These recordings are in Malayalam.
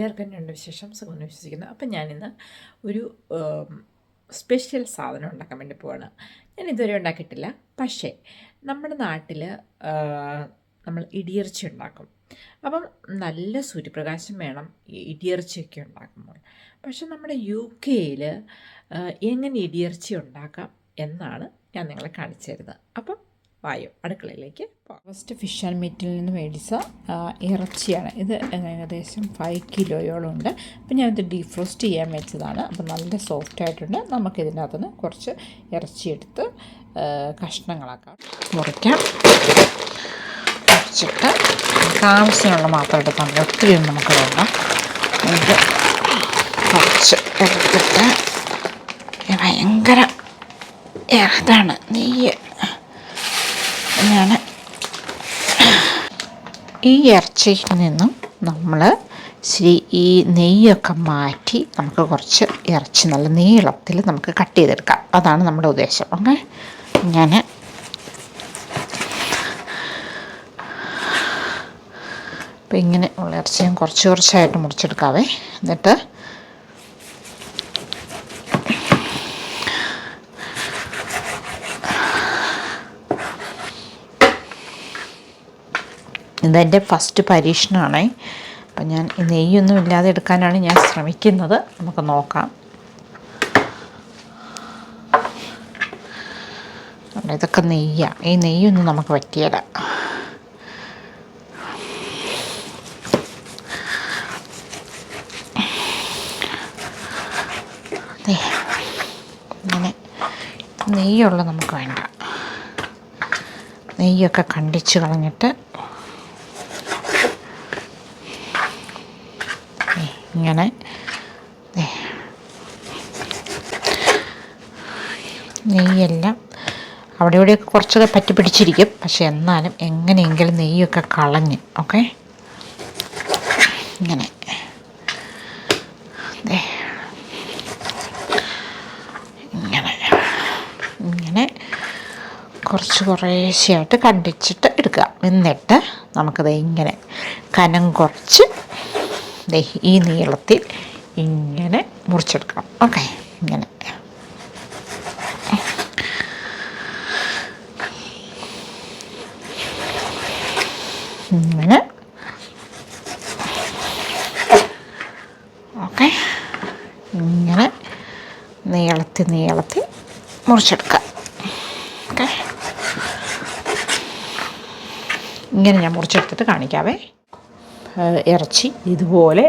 എല്ലാവർക്കും എന്റെ വിശേഷം സുഖമെന്ന് വിശ്വസിക്കുന്നു. അപ്പം ഞാനിന്ന് ഒരു സ്പെഷ്യൽ സാധനം ഉണ്ടാക്കാൻ വേണ്ടി പോവാണ്. ഞാൻ ഇതുവരെ ഉണ്ടാക്കിയിട്ടില്ല. പക്ഷേ നമ്മുടെ നാട്ടിൽ നമ്മൾ ഇടിയിറച്ചി ഉണ്ടാക്കും. അപ്പം നല്ല സൂര്യപ്രകാശം വേണം ഇടിയിറച്ചിയൊക്കെ ഉണ്ടാക്കുമ്പോൾ. പക്ഷെ നമ്മുടെ യു കെയിൽ എങ്ങനെ ഇടിയിറച്ചി ഉണ്ടാക്കാം എന്നാണ് ഞാൻ നിങ്ങളെ കാണിച്ചു തരുന്നത്. അപ്പം വായു അടുക്കളയിലേക്ക് പോകാം. ഫസ്റ്റ് ഫിഷ് ആൻഡ് മീറ്റിൽ നിന്ന് മേടിച്ച ഇറച്ചിയാണ്. ഇത് ഏകദേശം ഫൈവ് കിലോയോളം ഉണ്ട്. അപ്പം ഞാനിത് ഡീഫ്രോസ്റ്റ് ചെയ്യാൻ വെച്ചതാണ്. അപ്പം നല്ല സോഫ്റ്റ് ആയിട്ടുണ്ട്. നമുക്ക് ഇതിനകത്ത് നിന്ന് കുറച്ച് ഇറച്ചി എടുത്ത് കഷ്ണങ്ങളാക്കാം. മുറിക്കാം. മുറിച്ചിട്ട് നമുക്ക് ആവശ്യമുള്ള മാത്രം എടുത്താൽ ഒത്തിരി നമുക്ക് വേണ്ട. ഇത് കുറച്ച് എടുത്തിട്ട് ഭയങ്കര ഇതാണ്. നെയ്യ്. ഞാൻ ഈ ഇറച്ചിയിൽ നിന്നും നമ്മൾ ശരി ഈ നെയ്യൊക്കെ മാറ്റി നമുക്ക് കുറച്ച് ഇറച്ചി നല്ല നീളത്തിൽ നമുക്ക് കട്ട് ചെയ്തെടുക്കാം. അതാണ് നമ്മുടെ ഉദ്ദേശം. ഓക്കെ? ഞാൻ അപ്പം ഇങ്ങനെ ഉള്ള ഇറച്ചി ഞാൻ കുറച്ച് കുറച്ചായിട്ട് മുറിച്ചെടുക്കാവേ. എന്നിട്ട് ഇതെന്റെ ഫസ്റ്റ് പരീക്ഷണമാണേ അപ്പം ഞാൻ നെയ്യൊന്നും ഇല്ലാതെ എടുക്കാനാണ് ഞാൻ ശ്രമിക്കുന്നത്. നമുക്ക് നോക്കാം. ഇതൊക്കെ നെയ്യാണ് ഈ നെയ്യൊന്നും നമുക്ക് പറ്റിയല്ല അങ്ങനെ നെയ്യുള്ള നമുക്ക് വേണ്ട. നെയ്യൊക്കെ കണ്ടിച്ച് കളഞ്ഞിട്ട് ഇങ്ങനെ. നെയ്യെല്ലാം അവിടെ ഇവിടെയൊക്കെ കുറച്ചൊക്കെ പറ്റി പിടിച്ചിരിക്കും. പക്ഷെ എന്നാലും എങ്ങനെയെങ്കിലും നെയ്യൊക്കെ കളഞ്ഞ് ഓക്കെ? ഇങ്ങനെ. ഇങ്ങനെ. ഇങ്ങനെ കുറച്ച് കുറേശ്ശെയായിട്ട് കണ്ടിച്ചിട്ട് എടുക്കുക. എന്നിട്ട് നമുക്കത് ഇങ്ങനെ കനം കുറച്ച് ദേ ഈ നീളത്തിൽ ഇങ്ങനെ മുറിച്ചെടുക്കണം. ഓക്കെ ഇങ്ങനെ. ഇങ്ങനെ. ഓക്കെ ഇങ്ങനെ. നീളത്തിൽ നീളത്തിൽ മുറിച്ചെടുക്കാം. ഓക്കെ. ഇങ്ങനെ ഞാൻ മുറിച്ചെടുത്തിട്ട് കാണിക്കാവേ. ഇറച്ചി ഇതുപോലെ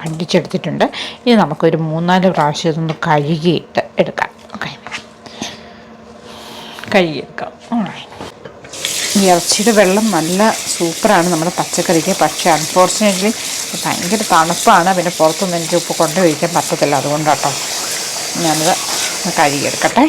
കണ്ടിച്ചെടുത്തിട്ടുണ്ട്. ഇനി നമുക്കൊരു മൂന്നാൽ പ്രാവശ്യം ഇതൊന്ന് കഴുകിയിട്ട് എടുക്കാം. ഓക്കെ കഴുകിയെടുക്കാം. ഇറച്ചിയുടെ വെള്ളം നല്ല സൂപ്പറാണ് നമ്മുടെ പച്ചക്കറിക്ക്. പക്ഷേ അൺഫോർച്ചുനേറ്റ്ലി ഭയങ്കര തണുപ്പാണ്. പിന്നെ പുറത്തൊന്നും എനിക്ക് ഉപ്പ് കൊണ്ടുപോയിക്കാൻ പറ്റത്തില്ല. അതുകൊണ്ടാട്ടോ ഞാനത് കഴുകിയെടുക്കട്ടെ.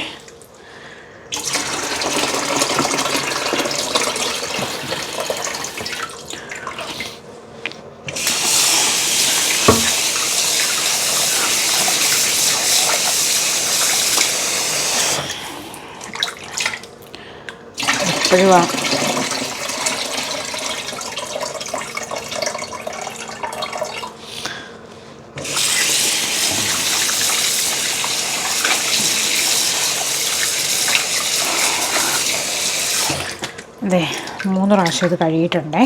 അതെ മൂന്ന് പ്രാവശ്യം ഇത് കഴുകിയിട്ടുണ്ടേ.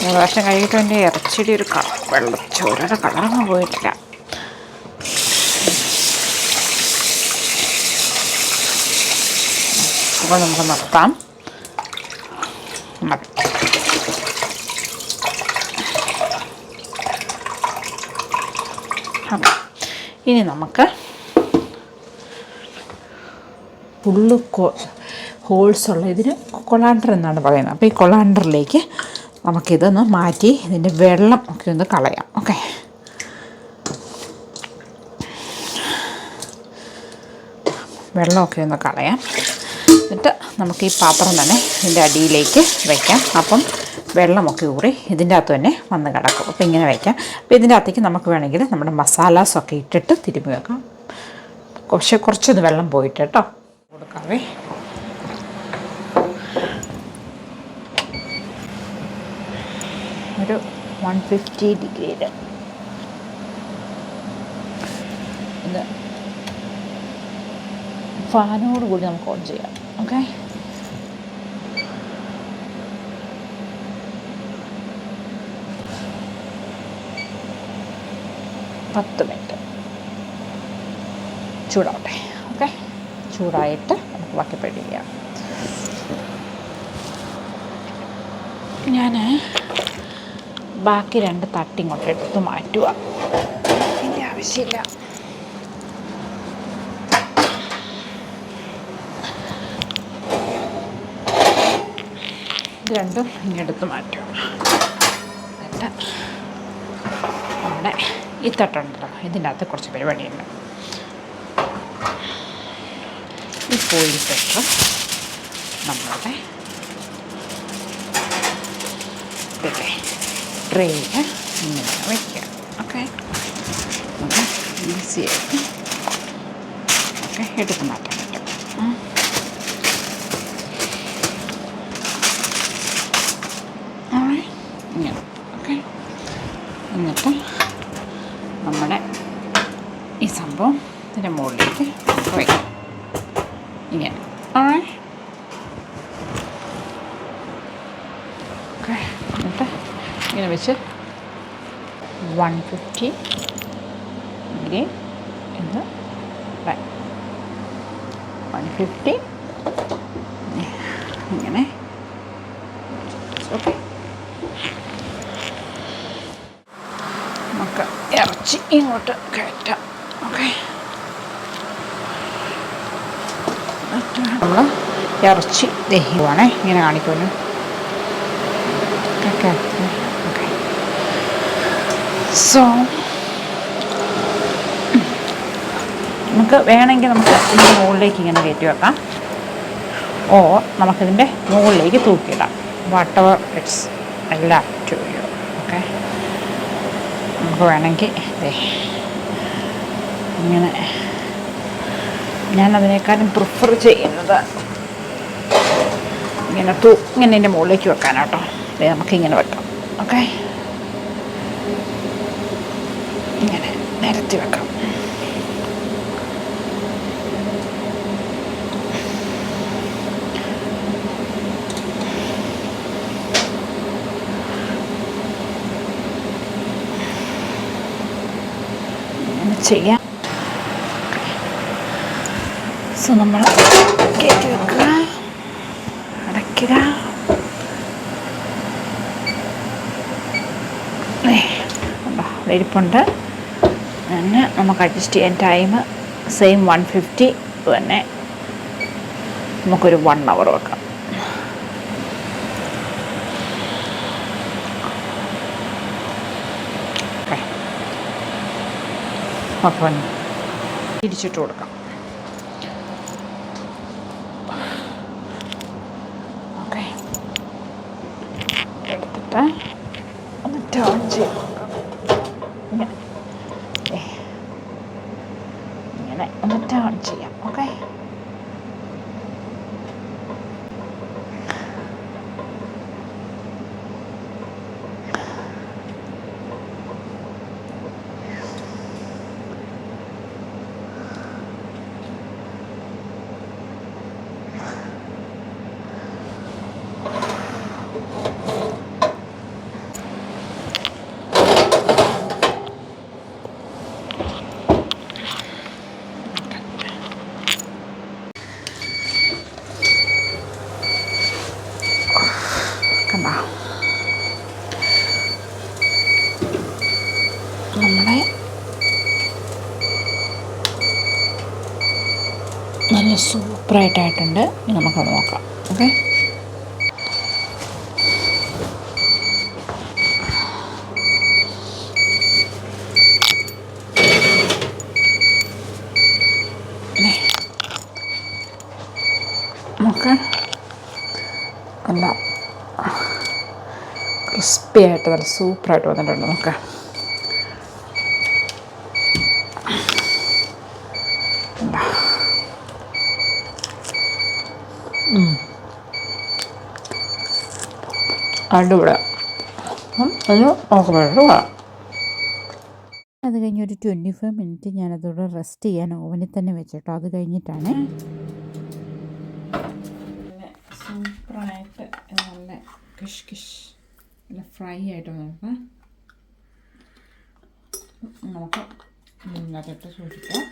മൂന്ന് പ്രാവശ്യം കഴുകിയിട്ട് എന്റെ ഇറച്ചിയുടെ ഒരു കളർ വെള്ളച്ചോരയുടെ കളറങ്ങ് പോയിട്ടില്ല. അപ്പോൾ നമുക്ക് നിർത്താം. അതെ. ഇനി നമുക്ക് ഉള്ളു കോ ഹോൾസ് ഉള്ള ഇതിന് കൊളാണ്ടർ എന്നാണ് പറയുന്നത്. അപ്പോൾ ഈ കൊളാണ്ടറിലേക്ക് നമുക്കിതൊന്ന് മാറ്റി ഇതിന്റെ വെള്ളം ഒക്കെ ഒന്ന് കളയാം. ഓക്കെ. വെള്ളമൊക്കെ ഒന്ന് കളയാം. എന്നിട്ട് നമുക്ക് ഈ പാത്രം തന്നെ ഇതിന്റെ അടിയിലേക്ക് വയ്ക്കാം അപ്പം വെള്ളമൊക്കെ ഊറി ഇതിന്റെ അകത്ത് തന്നെ വന്ന് കിടക്കും. അപ്പോൾ ഇങ്ങനെ വയ്ക്കാം അപ്പോൾ ഇതിന്റെ അകത്തേക്ക് നമുക്ക് വേണമെങ്കിൽ നമ്മുടെ മസാലാസൊക്കെ ഇട്ടിട്ട് തിരുമ്മി വെക്കാം. കുറച്ച് കുറച്ചൊന്ന് വെള്ളം പോയിട്ട് കേട്ടോ. കൊടുക്കാവേ. ഒരു വൺ ഫിഫ്റ്റി ഡിഗ്രിയിൽ ഇത് ഫാനോട് കൂടി നമുക്ക് ഓൺ ചെയ്യാം. ഓക്കെ പത്ത് മിനിറ്റ്. ചൂടാവട്ടെ. ഓക്കെ ചൂടായിട്ട് നമുക്ക് ബാക്കി പരിപാടി ഞാൻ ബാക്കി രണ്ട് തട്ടി ഇങ്ങോട്ട് എടുത്ത് മാറ്റുക. ഇതിന്റെ ആവശ്യമില്ല. ഇത് രണ്ടും ഇങ്ങെടുത്ത് മാറ്റുക. എന്നിട്ട് നമ്മുടെ ഈ തട്ടുണ്ടല്ലോ ഇതിന്റെ അകത്ത് കുറച്ച് പരിപാടിയുണ്ട്. ഈ കോഴി തട്ട് നമ്മളുടെ ഇതില്ലേ ട്രേയിൽ ഇങ്ങനെ വയ്ക്കുക ഓക്കെ നമുക്ക് ഈസി ആയിട്ട് ഓക്കെ എടുത്ത് മാറ്റാൻ പറ്റും. ഇങ്ങനെ. ഓക്കെ എന്നിട്ട് നമ്മുടെ ഈ സംഭവം ഇതിന്റെ മുകളിലേക്ക് നമുക്ക് വയ്ക്കാം ഇങ്ങനെ Alright. ഓക്കെ എന്നിട്ട് ഇങ്ങനെ വെച്ച് വൺ ഫിഫ്റ്റി ഗ്രീൻ എന്ന് വൺ ഫിഫ്റ്റി ഇങ്ങനെ. ഓക്കെ നമുക്ക് ഇറച്ചി ഇങ്ങോട്ട് കയറ്റാം. ഓക്കെ നമ്മൾ ഇറച്ചി ദഹിക്കുവാണേ. ഇങ്ങനെ കാണിക്കുമല്ലോ ഓക്കെ ഓക്കെ സോ നമുക്ക് വേണമെങ്കിൽ നമുക്ക് ഇതിന്റെ മുകളിലേക്ക് ഇങ്ങനെ കയറ്റി വെക്കാം. ഓ നമുക്കിതിന്റെ മുകളിലേക്ക് തൂക്കിയിടാം. വാട്ട് എവർ ഇറ്റ്സ് എല്ലാം ഓക്കെ നമുക്ക് വേണമെങ്കിൽ ഇങ്ങനെ ഞാനതിനേക്കാളും പ്രിഫർ ചെയ്യുന്നത് ഇങ്ങനെ തൂ ഇങ്ങനെ ഇതിന്റെ മുകളിലേക്ക് വെക്കാനാട്ടോ. നമുക്കിങ്ങനെ വെക്കാം. ഓക്കെ ഇങ്ങനെ നിരത്തി വെക്കാം. ഇങ്ങനെ ചെയ്യാം. സോ നമ്മൾ കയറ്റി വെക്കുക. അടയ്ക്കുക. വെരിപ്പുണ്ട് നമുക്ക് അഡ്ജസ്റ്റ് ചെയ്യാൻ ടൈം സെയിം വൺ ഫിഫ്റ്റി തന്നെ നമുക്കൊരു വൺ അവർ വെക്കാം. അപ്പം തിരിച്ചിട്ട് കൊടുക്കാം. ഓക്കെ എടുത്തിട്ട് ഒന്ന് ടേൺ ചെയ്ത് കൊടുക്കാം. ഇങ്ങനെ ദേ. ഇങ്ങനെ ഒന്ന് ടേൺ ചെയ്യാം ഓക്കെ കണ്ടോ നമ്മുടെ നല്ല സൂപ്പറായിട്ടായിട്ടുണ്ട്. ഇനി നമുക്കത് നോക്കാം. ഓക്കെ? എല്ലാം ക്രിസ്പി ആയിട്ട് നല്ല സൂപ്പറായിട്ട് വന്നിട്ടുണ്ട്. നോക്കാം. അടിപൊളി. നമുക്ക് ഒന്ന് നോക്കുമ്പോഴേക്കും അത് കഴിഞ്ഞ് ഒരു ട്വന്റി ഫൈവ് മിനിറ്റ് ഞാനതോടെ റെസ്റ്റ് ചെയ്യാൻ ഓവനിൽ തന്നെ വെച്ചിട്ടോ അത് കഴിഞ്ഞിട്ടാണ്. സൂപ്പറായിട്ട് നല്ല കിഷ് കിഷ് നല്ല ഫ്രൈ ആയിട്ട് നമുക്ക് നമുക്ക് ഇതിനകത്തിട്ട് സൂക്ഷിക്കാം.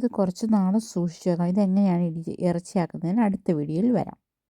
ഇത് കുറച്ച് നാൾ സൂക്ഷിച്ചു വെക്കാം ഇതെങ്ങനെയാണ് ഇടി ഇറച്ചിയാക്കുന്നതിന് അടുത്ത വീഡിയോയിൽ വരാം.